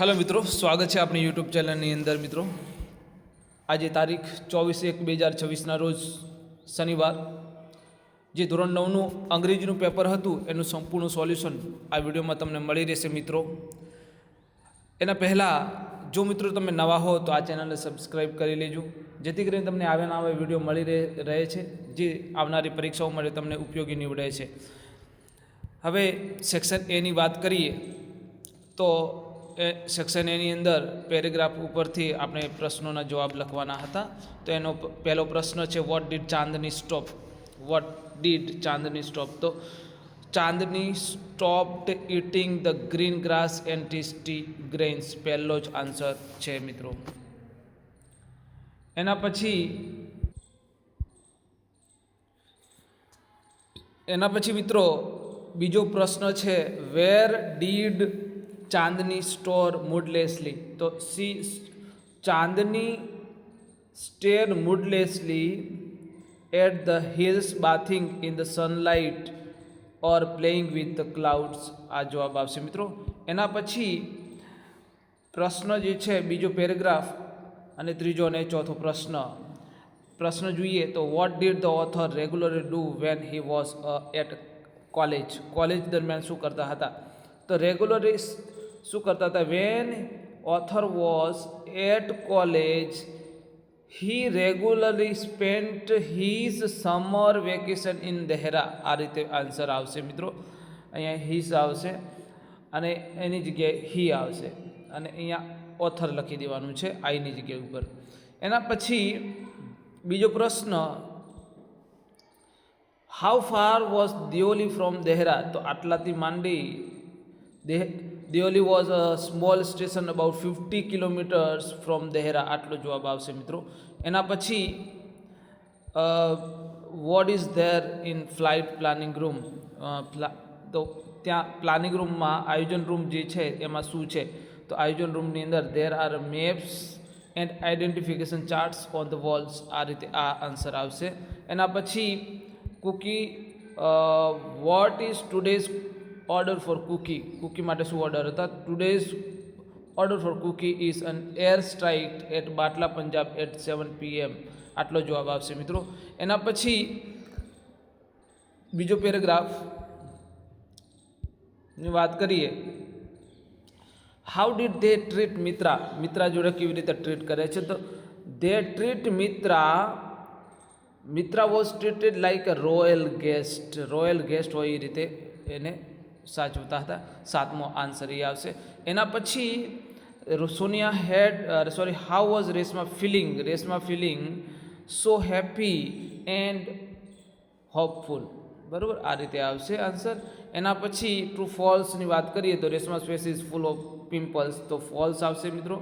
Hello મિત્રો, સ્વાગત છે આપણી યુટ્યુબ ચેનલની અંદર મિત્રો. આજે તારીખ ચોવીસ એક બે હજાર છવ્વીસના રોજ શનિવાર. જે ધોરણ નવનું અંગ્રેજીનું પેપર હતું, એનું સંપૂર્ણ સોલ્યુશન આ વિડીયોમાં તમને મળી રહેશે મિત્રો. એના પહેલાં, જો મિત્રો તમે નવા હો, તો આ ચેનલને સબસ્ક્રાઈબ કરી લેજો. જેથી કરીને તમને આવે નવા વીડિયો મળી રહે છે, જે આવનારી પરીક્ષાઓ માટે તમને ઉપયોગી નીવડે છે. હવે સેક્શન એની વાત કરીએ, તો સેક્શન એની અંદર પેરેગ્રાફ ઉપરથી આપણે પ્રશ્નોના જવાબ લખવાના હતા. તો એનો પહેલો પ્રશ્ન છે what did Chandni stop what did Chandni stop તો Chandni stopped eating the green grass and tasty grains પહેલો જ આન્સર છે, મિત્રો. એના પછી એના પછી મિત્રો, બીજો પ્રશ્ન છે where did Chandni store moodlessly. તો see, Chandni stare moodlessly at the hills bathing in the sunlight or playing with the clouds. આ જવાબ આવશે મિત્રો. એના પછી પ્રશ્ન જે છે, બીજો પેરેગ્રાફ અને ત્રીજો અને ચોથો પ્રશ્ન. પ્રશ્ન જોઈએ તો what did the author regularly do when he was at college college દરમિયાન શું કરતા હતા? તો રેગ્યુલરલી શું કરતા હતા? When author was at college he regularly spent his summer vacation in Dehra આ રીતે આન્સર આવશે મિત્રો. અહીંયા હિઝ આવશે અને એની જગ્યાએ હી આવશે. અને અહીંયા ઓથર લખી દેવાનું છે આઈની જગ્યા ઉપર. એના પછી બીજો પ્રશ્ન how far was Deoli from Dehra તો આટલાથી માંડી, દેહ Deoli was a small station about fifty kilometers from Dehra આટલો જવાબ આવશે, મિત્રો. એના પછી what is there in flight planning room તો ત્યાં પ્લાનિંગ રૂમમાં આયોજન રૂમ જે છે, એમાં શું છે? તો આયોજન રૂમની અંદર there are maps and identification charts on the walls આ રીતે આ આન્સર આવશે. એના પછી Cookie what is today's order for Cookie Cookie માટે શું ઓર્ડર હતા? Today's order for Cookie is an air strike at Batala Punjab at seven PM આટલો જવાબ આવશે મિત્રો. એના પછી બીજો પેરેગ્રાફની વાત કરીએ. How did they treat Mitra Mitra જોડે કેવી રીતે ટ્રીટ કરે છે? તો they treat Mitra Mitra was treated like a royal guest royal guest હોય એ રીતે એને સાચવતા હતા. સાતમો આન્સર એ આવશે. એના પછી Sonia had sorry how was Reshma feeling? Reshma feeling so happy and hopeful બરાબર? આ રીતે આવશે આન્સર એના પછી ટ્રુ ફોલ્સની વાત કરીએ તો રેસમાં space is full of pimples તો ફોલ્સ આવશે મિત્રો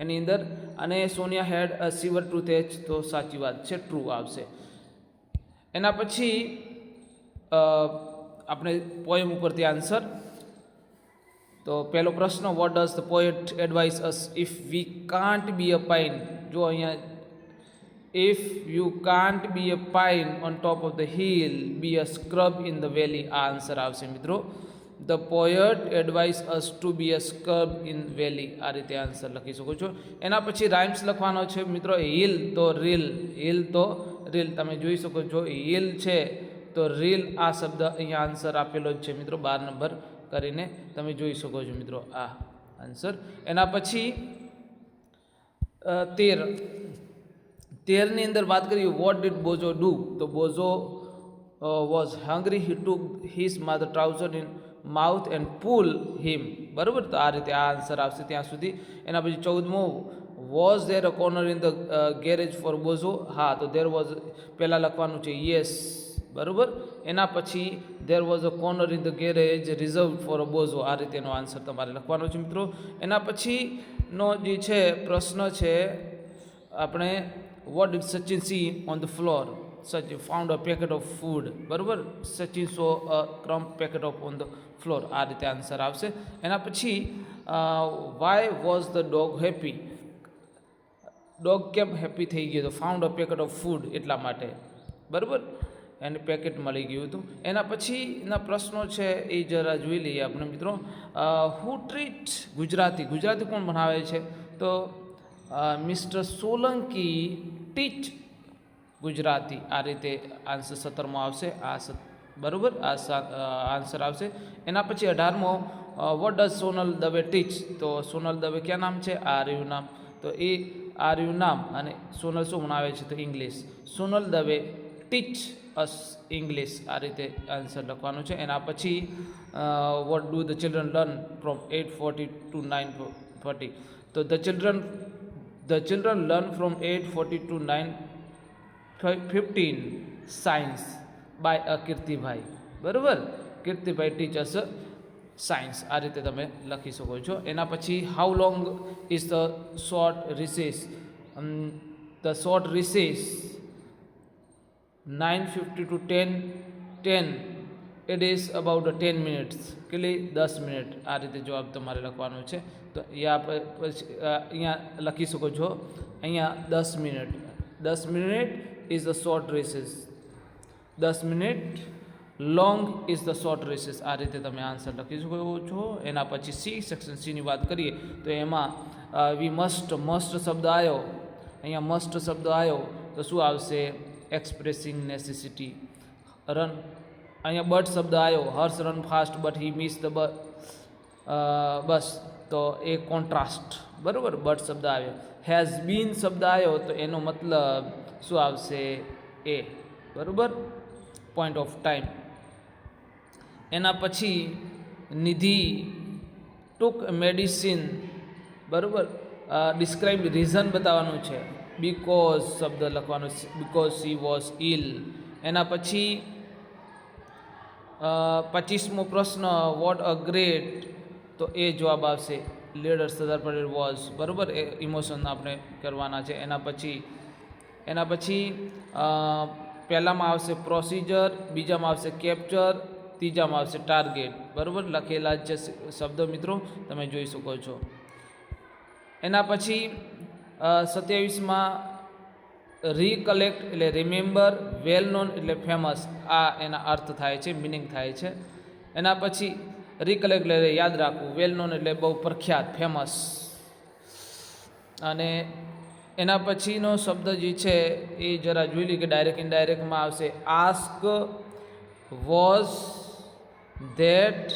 એની અંદર. અને Sonia had severe tooth ache તો સાચી વાત છે ટ્રુ આવશે. એના પછી આપણે પોએમ ઉપરથી આન્સર તો પહેલો પ્રશ્ન what does the poet advise us if we can't be a pine જો અહીંયા if you can't be a pine on top of the hill be a scrub in the valley આ answer આવશે મિત્રો. The poet advise us to be a scrub in valley આ રીતે answer લખી શકો છો. એના પછી રાઇમ્સ લખવાનો છે મિત્રો હિલ તો રીલ હિલ તો રીલ તમે જોઈ શકો છો હિલ છે. તો રીલ આ શબ્દ અહીંયા આન્સર આપેલો જ છે મિત્રો, બાર નંબર કરીને તમે જોઈ શકો છો મિત્રો આ આન્સર એના પછી તેર. તેરની અંદર વાત કરીએ વોટ ડીડ બોઝો ડુ તો Bozo was hungry he took his mother trouser in mouth and pull him બરાબર? તો આ રીતે આ આન્સર આવશે ત્યાં સુધી. એના પછી ચૌદમો was there a corner in the garage for Bozo હા, તો દેર વોઝ પહેલાં લખવાનું છે યસ બરાબર? એના પછી there was a corner in the garage reserve for a Bozo આ રીતેનો આન્સર તમારે લખવાનો છે મિત્રો. એના પછીનો જે છે, પ્રશ્ન છે, આપણે what did Sachin see on the floor such found a packet of food બરાબર? Sachin saw a crumb packet of on the floor આ રીતે આન્સર આવશે. એના પછી why was the dog happy dog કેમ હેપી થઈ ગયો? તો found a packet of food એટલા માટે. બરાબર? એને પેકેટ મળી ગયું હતું. એના પછીના પ્રશ્નો છે એ જરા જોઈ લઈએ આપણે મિત્રો. હુ ટ્રીટ ગુજરાતી? ગુજરાતી કોણ ભણાવે છે? તો મિસ્ટર સોલંકી ટીચ ગુજરાતી. આ રીતે આન્સર સત્તરમો આવશે. આ બરાબર? આ આન્સર આવશે. એના પછી અઢારમો what does Sonal Dave teach તો સોનલ દવે ક્યાં નામ છે? આ રહ્યું નામ. તો એ આર્યું નામ. અને સોનલ શું ભણાવે છે? તો English. Sonal Dave teach us English આ રીતે આન્સર લખવાનું છે. એના પછી what do the children learn from eight forty to nine forty તો the children the children learn from eight forty to nine fifteen science by a Kirtibhai બરાબર? કીર્તિભાઈ ટીચ અસ science આ રીતે તમે લખી શકો છો. એના પછી how long is the short recess the short recess nine fifty to ten ten it is about ten minutes કેટલી દસ મિનિટ આ રીતે જવાબ તમારે લખવાનો છે. તો અહીંયા પછી અહીંયા લખી શકો છો. અહીંયા દસ મિનિટ દસ minute is the short recess દસ minute long is the short recess આ રીતે તમે આન્સર લખી શકો છો. એના પછી સી સેક્શન સીની વાત કરીએ, તો એમાં વી મસ્ટ મસ્ટ શબ્દ આવ્યો અહીંયા મસ્ટ શબ્દ આવ્યો તો શું આવશે? એક્સપ્રેસિંગ નેસેસિટી રન અહીંયા બટ શબ્દ આવ્યો Harsh run fast but he miss the bus તો એ કોન્ટ્રાસ્ટ બરાબર? બટ શબ્દ આવ્યો. હેઝ બીન શબ્દ આવ્યો, તો એનો મતલબ શું આવશે? એ બરાબર? પોઈન્ટ ઓફ ટાઈમ એના પછી નિધિ ટુક મેડિસિન બરાબર? ડિસ્ક્રાઇબ રીઝન બતાવવાનું છે. બીકોઝ શબ્દ લખવાનો બીકોઝ સી વોઝ ઇલ એના પછી પચીસમો પ્રશ્ન વોટ અ ગ્રેટ તો એ જવાબ આવશે. લીડર સરદાર પટેલ વોઝ બરાબર? એ ઇમોશન આપણે કરવાના છે. એના પછી એના પછી પહેલામાં આવશે પ્રોસિજર બીજામાં આવશે કેપ્ચર ત્રીજામાં આવશે ટાર્ગેટ બરાબર? લખેલા છે શબ્દ મિત્રો, તમે જોઈ શકો છો. એના પછી સત્યાવીસમાં રિકલેક્ટ એટલે રિમેમ્બર વેલ નોન એટલે ફેમસ આ એના અર્થ થાય છે મિનિંગ થાય છે. એના પછી રિકલેક્ટ એટલે યાદ રાખવું. વેલ નોન એટલે બહુ પ્રખ્યાત ફેમસ અને એના પછીનો શબ્દ જે છે, એ જરા જોઈ લઈએ કે ડાયરેક્ટ ઇનડાયરેક્ટમાં આવશે. આસ્ક વોઝ ધેટ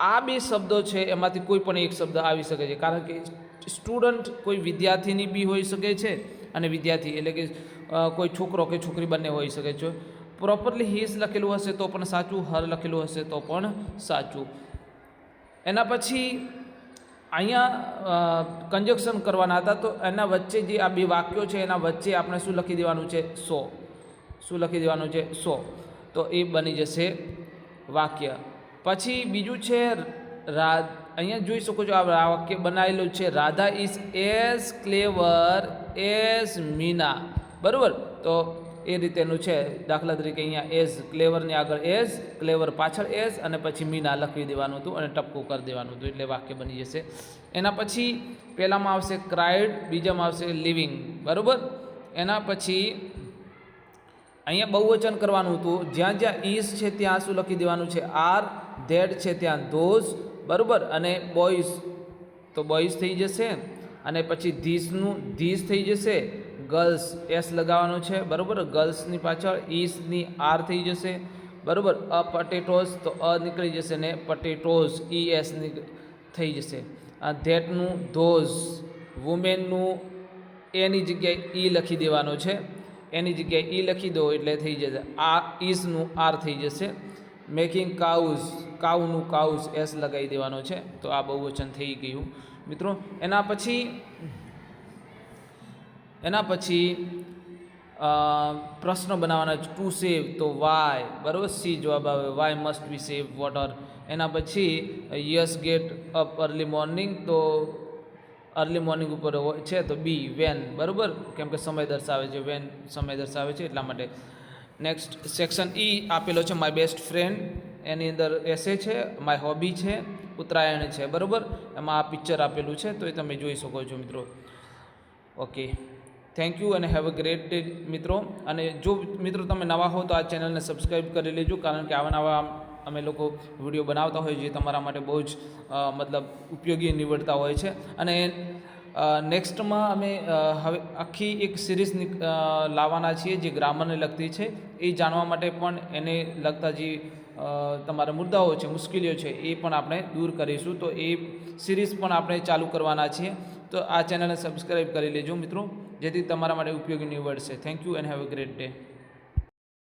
આ બે શબ્દો છે, એમાંથી કોઈ પણ એક શબ્દ આવી શકે છે. કારણ કે સ્ટુડન્ટ કોઈ વિદ્યાર્થીની બી હોઈ શકે છે અને વિદ્યાર્થી એટલે કે કોઈ છોકરો કે છોકરી બંને હોઈ શકે છે. પ્રોપરલી હિઝ લખેલું હશે તો પણ સાચું હર લખેલું હશે તો પણ સાચું. એના પછી અહીંયા કંજક્શન કરવાના હતા તો એના વચ્ચે જે આ બે વાક્યો છે એના વચ્ચે આપણે શું લખી દેવાનું છે? સો. શું લખી દેવાનું છે? સો. તો એ બની જશે વાક્ય. પછી બીજું છે રા અહીંયા જોઈ શકો છો, આ વાક્ય બનાવેલું છે, Radha is as clever as Meena બરાબર? તો એ રીતેનું છે, દાખલા તરીકે અહીંયા એઝ ક્લેવરની આગળ એઝ ક્લેવર પાછળ એઝ અને પછી મીના લખી દેવાનું હતું અને ટપકું કરી દેવાનું હતું, એટલે વાક્ય બની જશે. એના પછી પહેલામાં આવશે ક્રાઇડ બીજામાં આવશે લિવિંગ બરાબર? એના પછી અહીંયા બહુવચન કરવાનું હતું, જ્યાં જ્યાં ઈઝ છે ત્યાં શું લખી દેવાનું છે આર ધેડ છે ત્યાં ધોઝ બરાબર? અને બોયઝ તો બોયઝ થઈ જશે. અને પછી ધીસનું, ધીસ થઈ જશે. ગર્લ્સ એસ લગાવવાનું છે. બરાબર? ગર્લ્સની પાછળ ઈસની આર થઈ જશે. બરાબર? અ પટેટોઝ તો અ નીકળી જશે ને પટેટોઝ ઈ એસ થઈ જશે. ધેટનું, ધોઝ વુમેનનું એની જગ્યાએ ઈ લખી દેવાનો છે. એની જગ્યાએ ઈ લખી દો એટલે થઈ જશે. આ ઈસનું આર થઈ જશે. મેકિંગ કાઉઝ કાઉનું કાઉસ એસ લગાવી દેવાનો છે, તો આ બહુવચન થઈ ગયું. મિત્રો, એના પછી એના પછી પ્રશ્ન બનાવવાના ટુ સેવ તો વાય? બરાબર? સી જવાબ આવે, why must be save water. એના પછી, yes get up early morning. તો અર્લી મોર્નિંગ ઉપર છે, તો બી, વેન. બરાબર? કેમ કે સમય દર્શાવે છે, વેન સમય દર્શાવે છે, એટલા માટે. નેક્સ્ટ સેક્શન ઈ આપેલો છે, માય બેસ્ટ ફ્રેન્ડ. એની અંદર એસે છે માય હોબી છે, ઉત્તરાયણ છે, બરાબર? એમાં આ પિક્ચર આપેલું છે, તો એ તમે જોઈ શકો છો મિત્રો. ઓકે થેન્ક યુ અને હેવ અ ગ્રેટ ડે મિત્રો. અને જો મિત્રો તમે નવા હો તો આ ચેનલને સબસ્ક્રાઈબ કરી લેજો, કારણ કે આવા નવા અમે લોકો વીડિયો બનાવતા હોઈએ જે તમારા માટે બહુ જ મતલબ ઉપયોગી નીવડતા હોય છે. અને નેક્સ્ટમાં અમે હવે આખી એક સિરીઝ લાવવાના છીએ જે ગ્રામરને લગતી છે. એ જાણવા માટે પણ એને લગતા જે તમારા મુદ્દાઓ છે, મુશ્કેલીઓ છે, એ પણ આપણે દૂર કરીશું. તો એ સિરીઝ પણ આપણે ચાલુ કરવાના છીએ. તો આ ચેનલને સબસ્ક્રાઈબ કરી લેજો મિત્રો. જેથી તમારા માટે ઉપયોગી નીવડશે thank you and have a great day